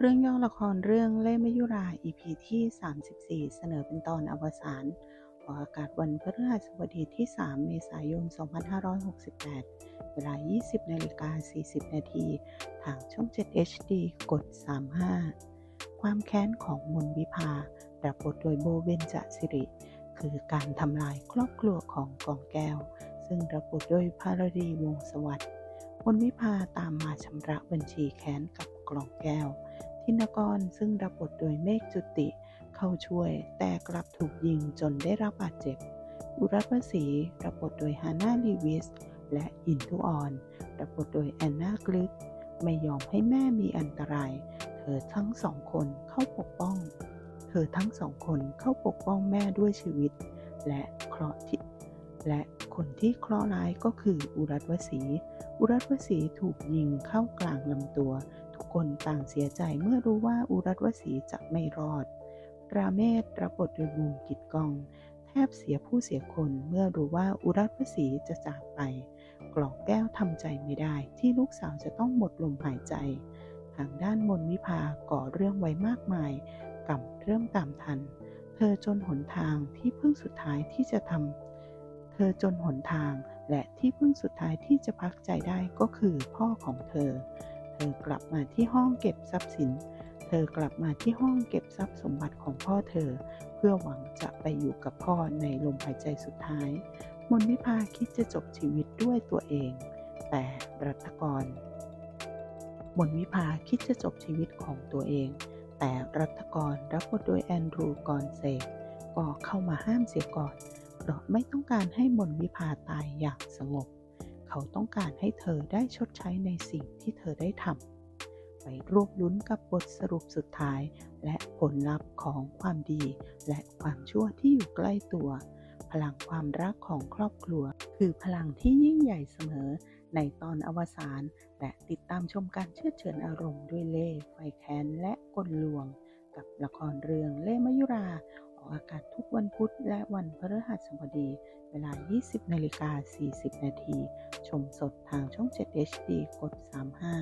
เรื่องย่อละครเรื่องเล่มยุรา EP ที่ 34 เสนอเป็นตอนอวสานออกอากาศวันพฤหัสบดีที่ 3 เมษายน 2568 เวลา 20นาฬิกา40 นาที ทางช่อง 7 HD กด 35 ความแค้นของมนวิภารับบทโดยโบเบนจสิริ คือการทำลายครอบครัวของกองแก้ว ซึ่งรับบทโดยภารดีวงศสวัสดิ์มนวิภาตามมาชำระบัญชีแค้นกับกล่องแก้ว ทินกรซึ่งรับบทโดยเมฆจุติ เข้าช่วยแต่กลับถูกยิงจนได้รับบาดเจ็บ อุรัตวศรีรับบทโดยฮาน่าลีวิส และอินทุออน รับบทโดยแอนนากลึก ไม่ยอมให้แม่มีอันตราย เธอทั้งสองคนเข้าปกป้อง เธอทั้งสองคนเข้าปกป้องแม่ด้วยชีวิต และเคราะห์ที่และคนที่เคราะห์ร้ายก็คืออุรัตวศรีอุรัตวศรีถูกยิงเข้ากลางลำตัว ทุกคนต่างเสียใจเมื่อรู้ว่าอุรัตวศีจะไม่รอด ราเมศรับบทโดยบูมกิดกอง แทบเสียผู้เสียคนเมื่อรู้ว่าอุรัตวศีจะจากไป กล่องแก้วทำใจไม่ได้ที่ลูกสาวจะต้องหมดลมหายใจ ทางด้านมนวิภาก่อเรื่องไว้มากมายกำเริ่มตามทัน เธอจนหนทางที่พึ่งสุดท้ายที่จะทำเธอจนหนทางและที่พึ่งสุดท้ายที่จะพักใจได้ก็คือพ่อของเธอ เธอกลับมาที่ห้องเก็บทรัพย์สิน เธอกลับมาที่ห้องเก็บทรัพย์สมบัติของพ่อเธอ เพื่อหวังจะไปอยู่กับพ่อในลมหายใจสุดท้าย มนวิภาคิดจะจบชีวิตด้วยตัวเอง แต่รัตกร มนวิภาคิดจะจบชีวิตของตัวเอง แต่รัตกรรับบทโดยแอนดรูกอนเซกก็เข้ามาห้ามเสียก่อน เพราะไม่ต้องการให้มนวิภาตายอย่างสงบ เขาต้องการให้เธอได้ชดใช้ในสิ่งที่เธอได้ทำไปรวบลุ้นกับบทสรุปสุดท้าย และผลลัพธ์ของความดี และความชั่วที่อยู่ใกล้ตัว พลังความรักของครอบครัว คือพลังที่ยิ่งใหญ่เสมอในตอนอวสานและติดตามชมการเชื่อเฉือนอารมณ์ด้วยเล่ห์ไฟแค้นและกลลวง กับละครเรื่องเล่มยุรา อากาศทุกวันพุธและวันพฤหัสบดี เวลา 20นาฬิกา40 นาที ชมสดทางช่อง 7 HD กด 35